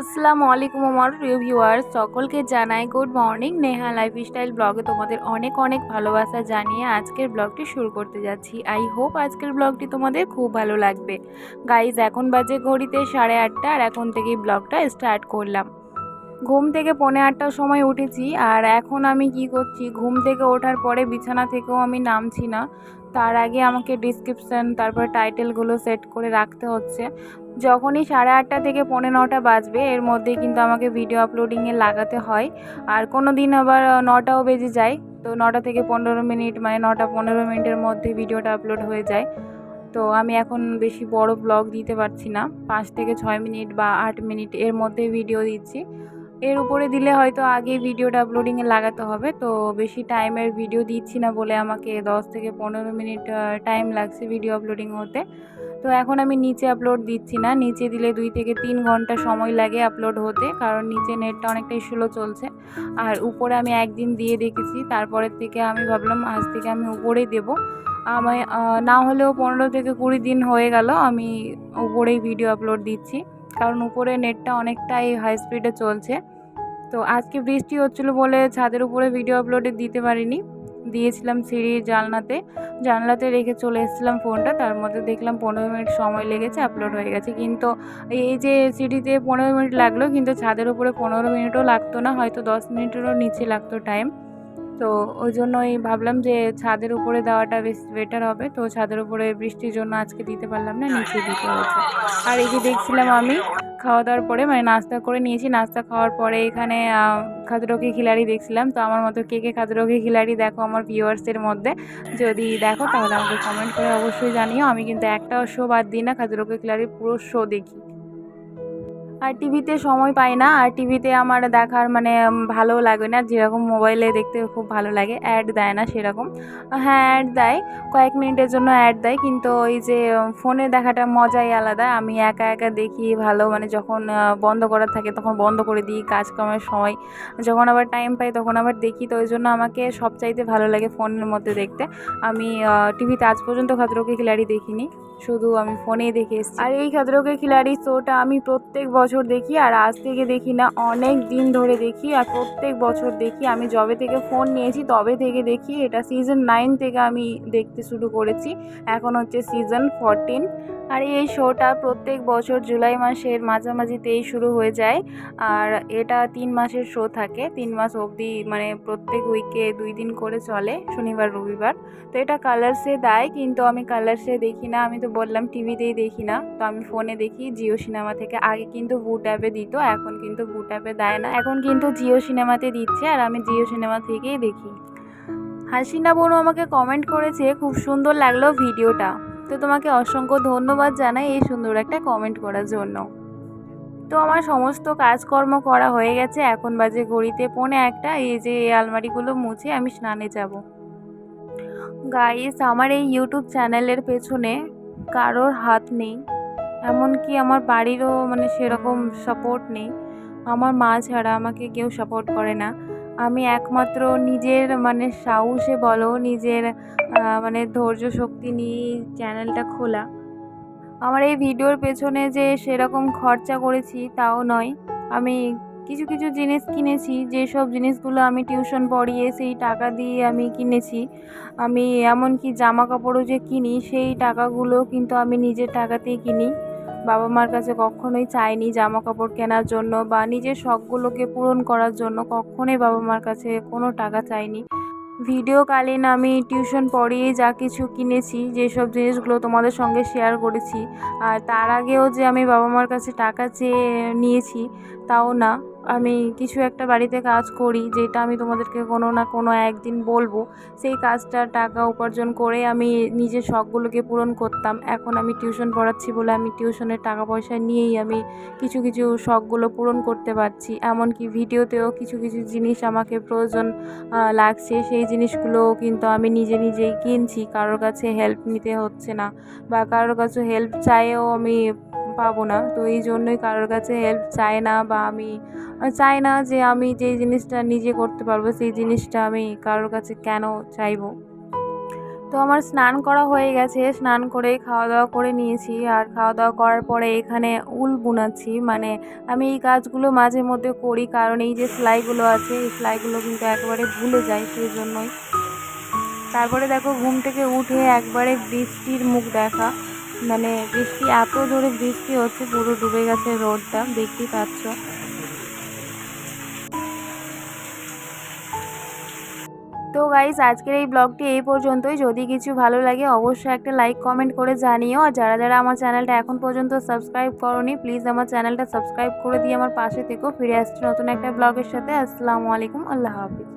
আসসালামু আলাইকুম আমার প্রিয় ভিউয়ার্স সকলকে জানাই গুড মর্নিং নেহা লাইফস্টাইল ব্লগে তোমাদের অনেক অনেক ভালোবাসা জানিয়ে আজকের ব্লগটি শুরু করতে যাচ্ছি। আই হোপ আজকের ব্লগটি তোমাদের খুব ভালো লাগবে। গাইজ এখন বাজে ঘড়িতে সাড়ে আটটা আর এখন থেকেই ব্লগটা স্টার্ট করলাম। ঘুম থেকে পৌনে আটটার সময় উঠেছি আর এখন আমি কি করছি? ঘুম থেকে ওঠার পরে বিছানা থেকেও আমি নামছি না। তার আগে আমাকে ডিসক্রিপশান তারপর টাইটেলগুলো সেট করে রাখতে হচ্ছে। যখনই সাড়ে আটটা থেকে পৌনে নটা বাজবে, এর মধ্যে কিন্তু আমাকে ভিডিও আপলোডিংয়ে লাগাতে হয়। আর কোনো দিন আবার নটাও বেজে যায়। তো নটা থেকে পনেরো মিনিট মানে নটা পনেরো মিনিটের মধ্যে ভিডিওটা আপলোড হয়ে যায়। তো আমি এখন বেশি বড় ব্লগ দিতে পারছি না। পাঁচ থেকে ছয় মিনিট বা আট মিনিট এর মধ্যে ভিডিও দিচ্ছি। এর উপরে দিলে হয়তো আগে ভিডিওটা আপলোডিংয়ে লাগাতে হবে। তো বেশি টাইমের ভিডিও দিচ্ছি না বলে আমাকে দশ থেকে পনেরো মিনিট টাইম লাগছে ভিডিও আপলোডিং হতে। তো এখন আমি নিচে আপলোড দিচ্ছি না। নিচে দিলে দুই থেকে তিন ঘণ্টা সময় লাগে আপলোড হতে, কারণ নিচে নেটটা অনেকটাই স্লো চলছে। আর উপরে আমি একদিন দিয়ে দেখেছি, তারপরের থেকে আমি ভাবলাম আজ থেকে আমি উপরেই দেবো। আমি না হলেও পনেরো থেকে কুড়ি দিন হয়ে গেল, আমি উপরেই ভিডিও আপলোড দিচ্ছি। কারণ উপরে নেটটা অনেকটাই হাই স্পিডে চলছে। তো আজকে বৃষ্টি হচ্ছিল বলে ছাদের উপরে ভিডিও আপলোডে দিতে পারিনি। দিয়েছিলাম সিঁড়ির জানলাতে। জানলাতে রেখে চলে এসেছিলাম ফোনটা। তার মধ্যে দেখলাম পনেরো মিনিট সময় লেগেছে আপলোড হয়ে গেছে। কিন্তু এই যে সিঁড়িতে পনেরো মিনিট লাগল, কিন্তু ছাদের উপরে পনেরো মিনিটও লাগতো না, হয়তো দশ মিনিটেরও নিচে লাগতো টাইম তো ওই জন্যই ভাবলাম যে ছাদের উপরে দেওয়াটা বেশ বেটার হবে। তো ছাদের উপরে বৃষ্টির জন্য আজকে দিতে পারলাম না, নিচে দিতে হয়েছে। আর এই যে দেখছিলাম আমি খাওয়া দাওয়ার পরে মানে নাস্তা করে নিয়েছি, নাস্তা খাওয়ার পরে এখানে খাদরকি খিলাড়ি দেখছিলাম। তো আমার মতো কে কে খাদরকি খিলাড়ি দেখো আমার ভিউয়ার্সের মধ্যে, যদি দেখো তাহলে আমাকে কমেন্ট করে অবশ্যই জানিও। আমি কিন্তু একটাও শো বাদ দিই না, খাদরকি খিলাড়ির পুরো শো দেখি। আর টিভিতে সময় পাই না, আর টিভিতে আমার দেখার মানে ভালো লাগে না। যেরকম মোবাইলে দেখতে খুব ভালো লাগে, অ্যাড দেয় না সেরকম। হ্যাঁ অ্যাড দেয়, কয়েক মিনিটের জন্য অ্যাড দেয়, কিন্তু ওই যে ফোনে দেখাটা মজাই আলাদা। আমি একা একা দেখি ভালো মানে যখন বন্ধ করা থাকে তখন বন্ধ করে দিই, কাজকর্মের সময়। যখন আবার টাইম পাই তখন আবার দেখি, তো ওই জন্য আমাকে সবচাইতে ভালো লাগে ফোনের মধ্যে দেখতে। আমি টিভিতে আজ পর্যন্ত খাতরোকে খিলাড়ি দেখিনি। শুধু আমি ফোনেই দেখে এসেছি। আর এই খাতরোকে খিলাড়ি শোটা আমি প্রত্যেক বছর দেখি, আর আজ থেকে দেখি না, অনেক দিন ধরে দেখি, আর প্রত্যেক বছর দেখি। আমি যবে থেকে ফোন নিয়েছি, তবে থেকে দেখি, এটা সিজন নাইন থেকে আমি দেখতে শুরু করেছি। এখন হচ্ছে সিজন ফরটিন আর এই শোটা প্রত্যেক বছর জুলাই মাসের মাঝামাঝিতেই শুরু হয়ে যায়, আর এটা তিন মাসের শো থাকে। তিন মাস অবধি মানে প্রত্যেক উইকে দুই দিন করে চলে, শনিবার, রবিবার। তো এটা কালার্সে দেয়, কিন্তু আমি কালার্সে দেখি না। আমি তো বললাম টিভিতেই দেখি না। তো আমি ফোনে দেখি জিও সিনেমা থেকে। আগে কিন্তু বুট অ্যাপে দিত, এখন কিন্তু বুট অ্যাপে দেয় না। এখন কিন্তু জিও সিনেমাতে দিচ্ছে আর আমি জিও সিনেমা থেকেই দেখি। হাসিনা বোনও আমাকে কমেন্ট করেছে, খুব সুন্দর লাগল ভিডিওটা। তো তোমাকে অসংখ্য ধন্যবাদ জানাই এই সুন্দর একটা কমেন্ট করার জন্য। তো আমার সমস্ত কাজকর্ম করা হয়ে গেছে। এখন বাজে ঘড়িতে পৌনে একটা। এই যে এই আলমারিগুলো মুছে আমি স্নানে যাব। গাইস আমার এই ইউটিউব চ্যানেলের পেছনে কারোর হাত নেই। এমনকি আমার বাড়িরও মানে সেরকম সাপোর্ট নেই। আমার মা ছাড়া আমাকে কেউ সাপোর্ট করে না। আমি একমাত্র নিজের মানে সাহসে বলো, নিজের মানে ধৈর্য শক্তি নিয়ে চ্যানেলটা খোলা। আমার এই ভিডিওর পেছনে যে সেরকম খরচা করেছি তাও নয়। আমি কিছু কিছু জিনিস কিনেছি, যেসব জিনিসগুলো আমি টিউশন পড়িয়ে সেই টাকা দিয়ে আমি কিনেছি। আমি এমনকি জামা কাপড়ও যে কিনি, সেই টাকাগুলো কিন্তু আমি নিজের টাকাতেই কিনি। বাবা মার কাছে কখনোই চাইনি জামা কাপড় কেনার জন্য বা নিজের শখগুলোকে পূরণ করার জন্য কখনোই বাবা মার কাছে কোনো টাকা চাইনি। ভিডিওকালীন আমি টিউশন পড়িয়ে যা কিছু কিনেছি, যেসব জিনিসগুলো তোমাদের সঙ্গে শেয়ার করেছি, আর তার আগেও যে আমি বাবা মার কাছে টাকা চেয়ে নিয়েছি, তাও না। আমি কিছু একটা বাড়িতে কাজ করি, যেটা আমি তোমাদেরকে কোনো না কোনো একদিন বলব। সেই কাজটা টাকা উপার্জন করে আমি নিজের শখগুলোকে পূরণ করতাম। এখন আমি টিউশন পড়াচ্ছি বলে আমি টিউশনের টাকা পয়সা নিয়েই আমি কিছু কিছু শখগুলো পূরণ করতে পারছি। এমনকি ভিডিওতেও কিছু কিছু জিনিস আমাকে প্রয়োজন লাগছে। সেই জিনিসগুলোও কিন্তু আমি নিজে নিজেই কিনছি। কারোর কাছে হেল্প নিতে হচ্ছে না বা কারোর কাছে হেল্প চাইও আমি পাবো না। তো এই জন্যই কারোর কাছে হেল্প চাই না বা আমি চাই না যে আমি যেই জিনিসটা নিজে করতে পারব, সেই জিনিসটা আমি কারোর কাছে কেন চাইব। তো আমার স্নান করা হয়ে গেছে, স্নান করে খাওয়া দাওয়া করে নিয়েছি। আর খাওয়া দাওয়া করার পরে এখানে উল বুনাচ্ছি। মানে আমি এই কাজগুলো মাঝে মধ্যে করি, কারণ এই যে সেলাইগুলো আছে, এই সেলাইগুলো কিন্তু একবারে ভুলে যাই সেই জন্যই তারপরে দেখো ঘুম থেকে উঠে একবারে বৃষ্টির মুখ দেখা। মানে বৃষ্টি, এত জোরে বৃষ্টি হচ্ছে, পুরো ডুবে গেছে রোডটা, দেখতেই পাচ্ছ। তো গাইজ আজকের এই ব্লগটি এই পর্যন্তই। যদি কিছু ভালো লাগে, অবশ্যই একটা লাইক কমেন্ট করে জানিও। আর যারা যারা আমার চ্যানেলটা এখন পর্যন্ত সাবস্ক্রাইব করনি প্লিজ আমার চ্যানেলটা সাবস্ক্রাইব করে দিয়ে আমার পাশে থেকেও ফিরে আসছে নতুন একটা ব্লগের সাথে। আসসালামু আলাইকুম, আল্লাহ হাফিজ।